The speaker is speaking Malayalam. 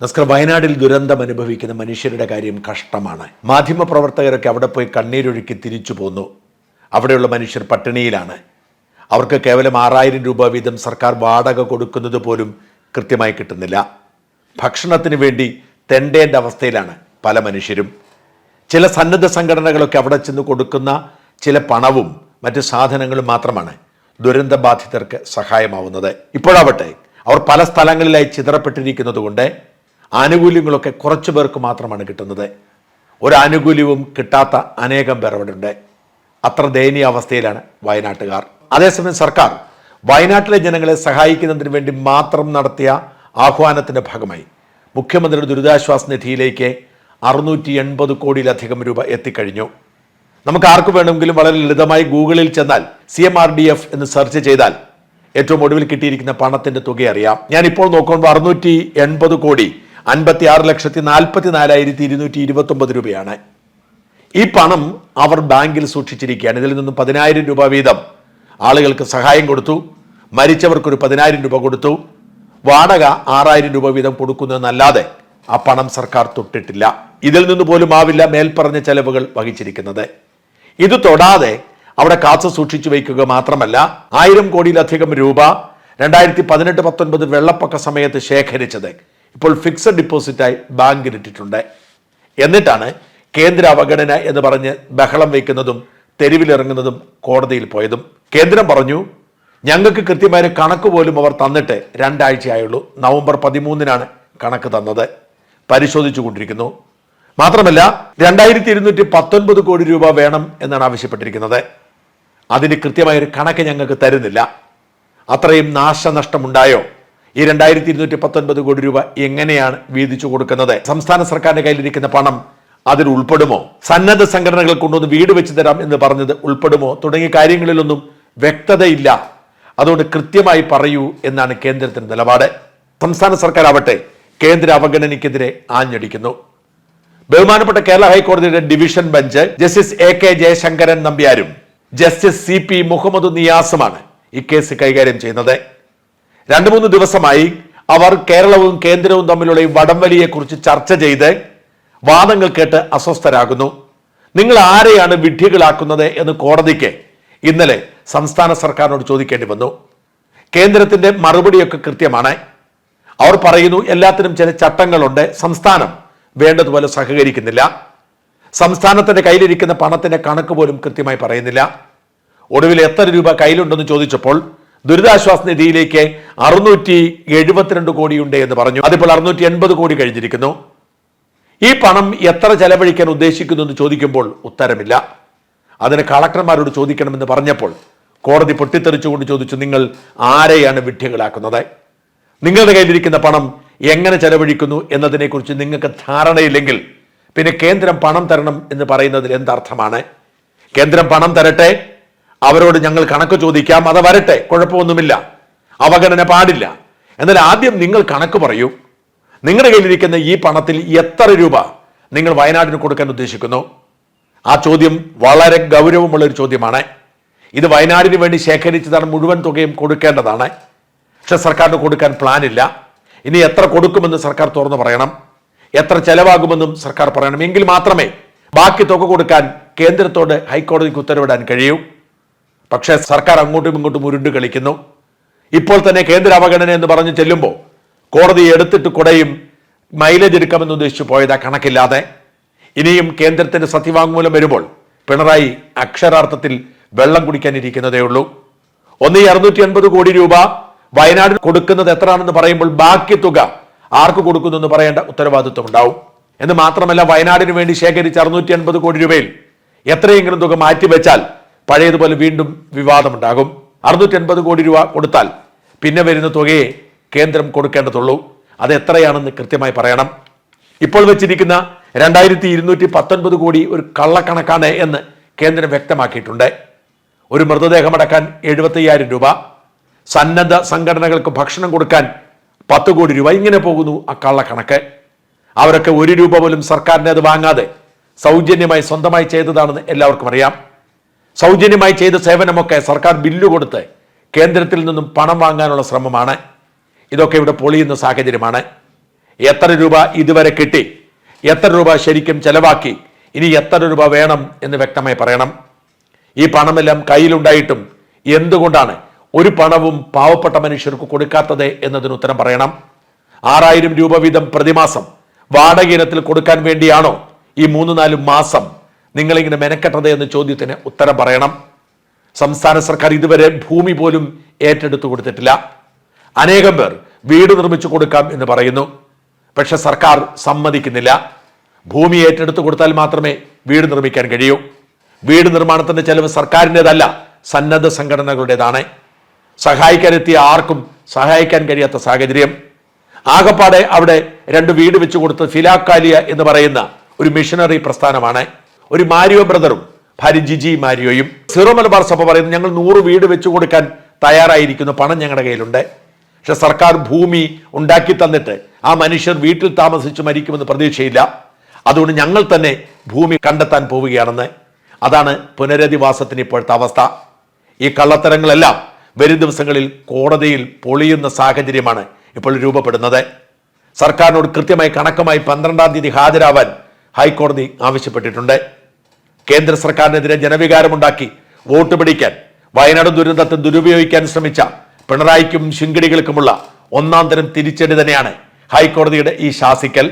നസ്കർ വയനാടിൽ ദുരന്തം അനുഭവിക്കുന്ന മനുഷ്യരുടെ കാര്യം കഷ്ടമാണ്. മാധ്യമ മാധ്യമപ്രവർത്തകരൊക്കെ അവിടെ പോയി കണ്ണീരൊഴുക്കി തിരിച്ചു പോന്നു. അവിടെയുള്ള മനുഷ്യർ പട്ടിണിയിലാണ്. അവർക്ക് കേവലം ആറായിരം രൂപ വീതം സർക്കാർ വാടക കൊടുക്കുന്നത് പോലും കൃത്യമായി കിട്ടുന്നില്ല. ഭക്ഷണത്തിന് വേണ്ടി തെണ്ടേണ്ട അവസ്ഥയിലാണ് പല മനുഷ്യരും. ചില സന്നദ്ധ സംഘടനകളൊക്കെ അവിടെ ചെന്ന് കൊടുക്കുന്ന ചില പണവും മറ്റ് സാധനങ്ങളും മാത്രമാണ് ദുരന്ത ബാധിതർക്ക് സഹായമാവുന്നത്. ഇപ്പോഴാവട്ടെ അവർ പല സ്ഥലങ്ങളിലായി ചിതറപ്പെട്ടിരിക്കുന്നത് കൊണ്ട് ആനുകൂല്യങ്ങളൊക്കെ കുറച്ചു പേർക്ക് മാത്രമാണ് കിട്ടുന്നത്. ഒരു ആനുകൂല്യവും കിട്ടാത്ത അനേകം പേർ അവിടെ ഉണ്ട്. അത്ര ദയനീയ അവസ്ഥയിലാണ് വയനാട്ടുകാർ. അതേസമയം സർക്കാർ വയനാട്ടിലെ ജനങ്ങളെ സഹായിക്കുന്നതിന് വേണ്ടി മാത്രം നടത്തിയ ആഹ്വാനത്തിന്റെ ഭാഗമായി മുഖ്യമന്ത്രിയുടെ ദുരിതാശ്വാസ നിധിയിലേക്ക് അറുന്നൂറ്റി എൺപത് കോടിയിലധികം രൂപ എത്തിക്കഴിഞ്ഞു. നമുക്ക് ആർക്ക് വേണമെങ്കിലും വളരെ ലളിതമായി ഗൂഗിളിൽ ചെന്നാൽ C M R D F എന്ന് സെർച്ച് ചെയ്താൽ ഏറ്റവും ഒടുവിൽ കിട്ടിയിരിക്കുന്ന പണത്തിന്റെ തുക അറിയാം ഞാൻ ഇപ്പോൾ നോക്കുമ്പോൾ അറുന്നൂറ്റി എൺപത് കോടി അൻപത്തി ആറ് ലക്ഷത്തി നാൽപ്പത്തി നാലായിരത്തി ഇരുന്നൂറ്റി ഇരുപത്തി ഒമ്പത് രൂപയാണ്. ഈ പണം അവർ ബാങ്കിൽ സൂക്ഷിച്ചിരിക്കുകയാണ്. ഇതിൽ നിന്നും പതിനായിരം രൂപ വീതം ആളുകൾക്ക് സഹായം കൊടുത്തു. മരിച്ചവർക്കൊരു പതിനായിരം രൂപ കൊടുത്തു. വാടക ആറായിരം രൂപ വീതം കൊടുക്കുന്നതെന്നല്ലാതെ ആ പണം സർക്കാർ തൊട്ടിട്ടില്ല. ഇതിൽ നിന്ന് പോലും ആവില്ല മേൽപ്പറഞ്ഞ ചെലവുകൾ വഹിച്ചിരിക്കുന്നത്. ഇത് തൊടാതെ അവിടെ കാത്തു സൂക്ഷിച്ചു വയ്ക്കുക മാത്രമല്ല ആയിരം കോടിയിലധികം രൂപ രണ്ടായിരത്തി പതിനെട്ട് പത്തൊൻപത് വെള്ളപ്പൊക്ക സമയത്ത് ശേഖരിച്ചത് ഇപ്പോൾ ഫിക്സഡ് ഡിപ്പോസിറ്റായി ബാങ്കിലിട്ടിട്ടുണ്ട് എന്നിട്ടാണ് കേന്ദ്ര അവഗണന എന്ന് പറഞ്ഞ് ബഹളം വയ്ക്കുന്നതും തെരുവിലിറങ്ങുന്നതും കോടതിയിൽ പോയതും. കേന്ദ്രം പറഞ്ഞു ഞങ്ങൾക്ക് കൃത്യമായ കണക്ക് പോലും അവർ തന്നിട്ട് രണ്ടാഴ്ചയായുള്ളൂ. നവംബർ പതിമൂന്നിനാണ് കണക്ക് തന്നത്. പരിശോധിച്ചു കൊണ്ടിരിക്കുന്നു. മാത്രമല്ല രണ്ടായിരത്തി ഇരുന്നൂറ്റി പത്തൊൻപത് കോടി രൂപ വേണം എന്നാണ് ആവശ്യപ്പെട്ടിരിക്കുന്നത്. അതിന് കൃത്യമായൊരു കണക്ക് ഞങ്ങൾക്ക് തരുന്നില്ല. അത്രയും നാശനഷ്ടമുണ്ടായോ? ഈ രണ്ടായിരത്തി ഇരുന്നൂറ്റി പത്തൊൻപത് കോടി രൂപ എങ്ങനെയാണ് വീതിച്ചു കൊടുക്കുന്നത്? സംസ്ഥാന സർക്കാരിന്റെ കയ്യിലിരിക്കുന്ന പണം അതിൽ ഉൾപ്പെടുമോ? സന്നദ്ധ സംഘടനകൾ കൊണ്ടുവന്ന് വീട് വെച്ച് തരാം എന്ന് പറഞ്ഞത് ഉൾപ്പെടുമോ? തുടങ്ങിയ കാര്യങ്ങളിലൊന്നും വ്യക്തതയില്ല. അതുകൊണ്ട് കൃത്യമായി പറയൂ എന്നാണ് കേന്ദ്രത്തിന്റെ നിലപാട്. സംസ്ഥാന സർക്കാർ ആവട്ടെ കേന്ദ്ര അവഗണനയ്ക്കെതിരെ ആഞ്ഞടിക്കുന്നു. ബഹുമാനപ്പെട്ട കേരള ഹൈക്കോടതിയുടെ division bench justice A K Jayasankaran നമ്പ്യാരും justice C P Muhammad നിയാസുമാണ് ഈ കേസ് കൈകാര്യം ചെയ്യുന്നത്. രണ്ടു മൂന്ന് ദിവസമായി അവർ കേരളവും കേന്ദ്രവും തമ്മിലുള്ള ഈ വടംവലിയെക്കുറിച്ച് ചർച്ച ചെയ്ത് വാദങ്ങൾ കേട്ട് അസ്വസ്ഥരാകുന്നു. നിങ്ങൾ ആരെയാണ് വിഡ്ഢികളാക്കുന്നത് എന്ന് കോടതിക്ക് ഇന്നലെ സംസ്ഥാന സർക്കാരിനോട് ചോദിക്കേണ്ടി വന്നു. കേന്ദ്രത്തിന്റെ മറുപടിയൊക്കെ കൃത്യമാണ്. അവർ പറയുന്നു എല്ലാത്തിനും ചില ചട്ടങ്ങളുണ്ട്. സംസ്ഥാനം വേണ്ടതുപോലെ സഹകരിക്കുന്നില്ല. സംസ്ഥാനത്തിന്റെ കയ്യിലിരിക്കുന്ന പണത്തിന്റെ കണക്ക് പോലും കൃത്യമായി പറയുന്നില്ല. ഒടുവിൽ എത്ര രൂപ കയ്യിലുണ്ടെന്ന് ചോദിച്ചപ്പോൾ ദുരിതാശ്വാസ നിധിയിലേക്ക് അറുന്നൂറ്റി എഴുപത്തിരണ്ട് കോടിയുണ്ട് എന്ന് പറഞ്ഞു. അതിപ്പോൾ അറുന്നൂറ്റി എൺപത് കോടി കഴിഞ്ഞിരിക്കുന്നു. ഈ പണം എത്ര ചെലവഴിക്കാൻ ഉദ്ദേശിക്കുന്നു എന്ന് ചോദിക്കുമ്പോൾ ഉത്തരമില്ല. അതിന് കളക്ടർമാരോട് ചോദിക്കണമെന്ന് പറഞ്ഞപ്പോൾ കോടതി പൊട്ടിത്തെറിച്ചുകൊണ്ട് ചോദിച്ചു നിങ്ങൾ ആരെയാണ് വിഡ്ഢികളാക്കുന്നത്? നിങ്ങളുടെ കയ്യിലിരിക്കുന്ന പണം എങ്ങനെ ചെലവഴിക്കുന്നു എന്നതിനെക്കുറിച്ച് നിങ്ങൾക്ക് ധാരണയില്ലെങ്കിൽ പിന്നെ കേന്ദ്രം പണം തരണം എന്ന് പറയുന്നതിൽ എന്തർത്ഥമാണ്? കേന്ദ്രം പണം തരട്ടെ? അവരോട് ഞങ്ങൾ കണക്ക് ചോദിക്കാം അത് വരട്ടെ കുഴപ്പമൊന്നുമില്ല. അവഗണന പാടില്ല. എന്നാൽ ആദ്യം നിങ്ങൾ കണക്ക് പറയൂ. നിങ്ങളുടെ കയ്യിലിരിക്കുന്ന ഈ പണത്തിൽ എത്ര രൂപ നിങ്ങൾ വയനാടിന് കൊടുക്കാൻ ഉദ്ദേശിക്കുന്നു? ആ ചോദ്യം വളരെ ഗൗരവമുള്ള ഒരു ചോദ്യമാണ്. ഇത് വയനാടിന് വേണ്ടി ശേഖരിച്ചതാണ് മുഴുവൻ തുകയും കൊടുക്കേണ്ടതാണ്. പക്ഷെ സർക്കാരിന് കൊടുക്കാൻ പ്ലാനില്ല. ഇനി എത്ര കൊടുക്കുമെന്ന് സർക്കാർ തുറന്നു പറയണം. എത്ര ചെലവാകുമെന്നും സർക്കാർ പറയണം. എങ്കിൽ മാത്രമേ ബാക്കി തുക കൊടുക്കാൻ കേന്ദ്രത്തോട് ഹൈക്കോടതിക്ക് ഉത്തരവിടാൻ കഴിയൂ. പക്ഷേ സർക്കാർ അങ്ങോട്ടും ഇങ്ങോട്ടും ഉരുണ്ട് കളിക്കുന്നു. ഇപ്പോൾ തന്നെ കേന്ദ്ര അവഗണന എന്ന് പറഞ്ഞു ചെല്ലുമ്പോൾ കോടതി എടുത്തിട്ട് കുടയും മൈലേജ് എടുക്കാമെന്ന് ഉദ്ദേശിച്ചു പോയതാ കണക്കില്ലാതെ. ഇനിയും കേന്ദ്രത്തിന്റെ സത്യവാങ്മൂലം വരുമ്പോൾ പിണറായി അക്ഷരാർത്ഥത്തിൽ വെള്ളം കുടിക്കാനിരിക്കുന്നതേ ഉള്ളൂ. ഒന്ന് അറുന്നൂറ്റി അൻപത് കോടി രൂപ വയനാട് കൊടുക്കുന്നത് എത്രയാണെന്ന് പറയുമ്പോൾ ബാക്കി തുക ആർക്ക് കൊടുക്കുന്നു എന്ന് പറയേണ്ട ഉത്തരവാദിത്വം ഉണ്ടാവും. എന്ന് മാത്രമല്ല വയനാടിന് വേണ്ടി ശേഖരിച്ച അറുന്നൂറ്റി അൻപത് കോടി രൂപയിൽ എത്രയെങ്കിലും തുക മാറ്റിവെച്ചാൽ പഴയതുപോലെ വീണ്ടും വിവാദമുണ്ടാകും. അറുന്നൂറ്റി അൻപത് കോടി രൂപ കൊടുത്താൽ പിന്നെ വരുന്ന തുകയെ കേന്ദ്രം കൊടുക്കേണ്ടതുള്ളൂ. അത് എത്രയാണെന്ന് കൃത്യമായി പറയണം. ഇപ്പോൾ വെച്ചിരിക്കുന്ന രണ്ടായിരത്തി ഇരുന്നൂറ്റി പത്തൊൻപത് കോടി ഒരു കള്ളക്കണക്കാണ് എന്ന് കേന്ദ്രം വ്യക്തമാക്കിയിട്ടുണ്ട്. ഒരു മൃതദേഹമടക്കാൻ എഴുപത്തയ്യായിരം രൂപ. സന്നദ്ധ സംഘടനകൾക്ക് ഭക്ഷണം കൊടുക്കാൻ പത്ത് കോടി രൂപ. ഇങ്ങനെ പോകുന്നു ആ കള്ളക്കണക്ക്. അവരൊക്കെ ഒരു രൂപ പോലും സർക്കാരിന് അത് വാങ്ങാതെ സൗജന്യമായി സ്വന്തമായി ചെയ്തതാണെന്ന് എല്ലാവർക്കും അറിയാം. സൗജന്യമായി ചെയ്ത സേവനമൊക്കെ സർക്കാർ ബില്ല് കൊടുത്ത് കേന്ദ്രത്തിൽ നിന്നും പണം വാങ്ങാനുള്ള ശ്രമമാണ്. ഇതൊക്കെ ഇവിടെ പൊളിയുന്ന സാഹചര്യമാണ്. എത്ര രൂപ ഇതുവരെ കിട്ടി? എത്ര രൂപ ശരിക്കും ചെലവാക്കി? ഇനി എത്ര രൂപ വേണം എന്ന് വ്യക്തമായി പറയണം. ഈ പണമെല്ലാം കയ്യിലുണ്ടായിട്ടും എന്തുകൊണ്ടാണ് ഒരു പണവും പാവപ്പെട്ട മനുഷ്യർക്ക് കൊടുക്കാത്തത് എന്നതിന് ഉത്തരം പറയണം. ആറായിരം രൂപ വീതം പ്രതിമാസം വാടക ഇനത്തിൽ കൊടുക്കാൻ വേണ്ടിയാണോ ഈ മൂന്ന് നാല് മാസം നിങ്ങളിങ്ങനെ മെനക്കെട്ടത് എന്ന ചോദ്യത്തിന് ഉത്തരം പറയണം. സംസ്ഥാന സർക്കാർ ഇതുവരെ ഭൂമി പോലും ഏറ്റെടുത്തു കൊടുത്തിട്ടില്ല. അനേകം പേർ വീട് നിർമ്മിച്ചു കൊടുക്കാം എന്ന് പറയുന്നു. പക്ഷെ സർക്കാർ സമ്മതിക്കുന്നില്ല. ഭൂമി ഏറ്റെടുത്തു കൊടുത്താൽ മാത്രമേ വീട് നിർമ്മിക്കാൻ കഴിയൂ. വീട് നിർമ്മാണത്തിന്റെ ചെലവ് സർക്കാരിന്റെതല്ല സന്നദ്ധ സംഘടനകളുടേതാണ്. സഹായിക്കാനെത്തിയ ആർക്കും സഹായിക്കാൻ കഴിയാത്ത സാഹചര്യം. ആകപ്പാടെ അവിടെ രണ്ട് വീട് വെച്ചു കൊടുത്ത് ഫിലാക്കാലിയ എന്ന് പറയുന്ന ഒരു മിഷനറി പ്രസ്ഥാനമാണ്. ഒരു മാരിയോ ബ്രദറും ഭാര്യ ജിജി മാരിയോയും. സീറോ മലബാർ സഭ പറയുന്നു ഞങ്ങൾ നൂറ് വീട് വെച്ചു കൊടുക്കാൻ തയ്യാറായിരിക്കുന്നു. പണം ഞങ്ങളുടെ കയ്യിലുണ്ട്. പക്ഷെ സർക്കാർ ഭൂമി ഉണ്ടാക്കി തന്നിട്ട് ആ മനുഷ്യർ വീട്ടിൽ താമസിച്ച് മരിക്കുമെന്ന് പ്രതീക്ഷയില്ല. അതുകൊണ്ട് ഞങ്ങൾ തന്നെ ഭൂമി കണ്ടെത്താൻ പോവുകയാണെന്ന്. അതാണ് പുനരധിവാസത്തിന് ഇപ്പോഴത്തെ അവസ്ഥ. ഈ കള്ളത്തരങ്ങളെല്ലാം വരും ദിവസങ്ങളിൽ കോടതിയിൽ പൊളിയുന്ന സാഹചര്യമാണ് ഇപ്പോൾ രൂപപ്പെടുന്നത്. സർക്കാരിനോട് കൃത്യമായി കണക്കമായി പന്ത്രണ്ടാം തീയതി ഹാജരാവാൻ ഹൈക്കോടതി ആവശ്യപ്പെട്ടിട്ടുണ്ട്. കേന്ദ്ര സർക്കാരിനെതിരെ ജനവികാരമുണ്ടാക്കി വോട്ട് പിടിക്കാൻ വയനാട് ദുരന്തത്തെ ദുരുപയോഗിക്കാൻ ശ്രമിച്ച പിണറായിക്കും ശിങ്കിടികൾക്കുമുള്ള ഒന്നാം തരം തിരിച്ചടി തന്നെയാണ് ഹൈക്കോടതിയുടെ ഈ ശാസിക്കൽ.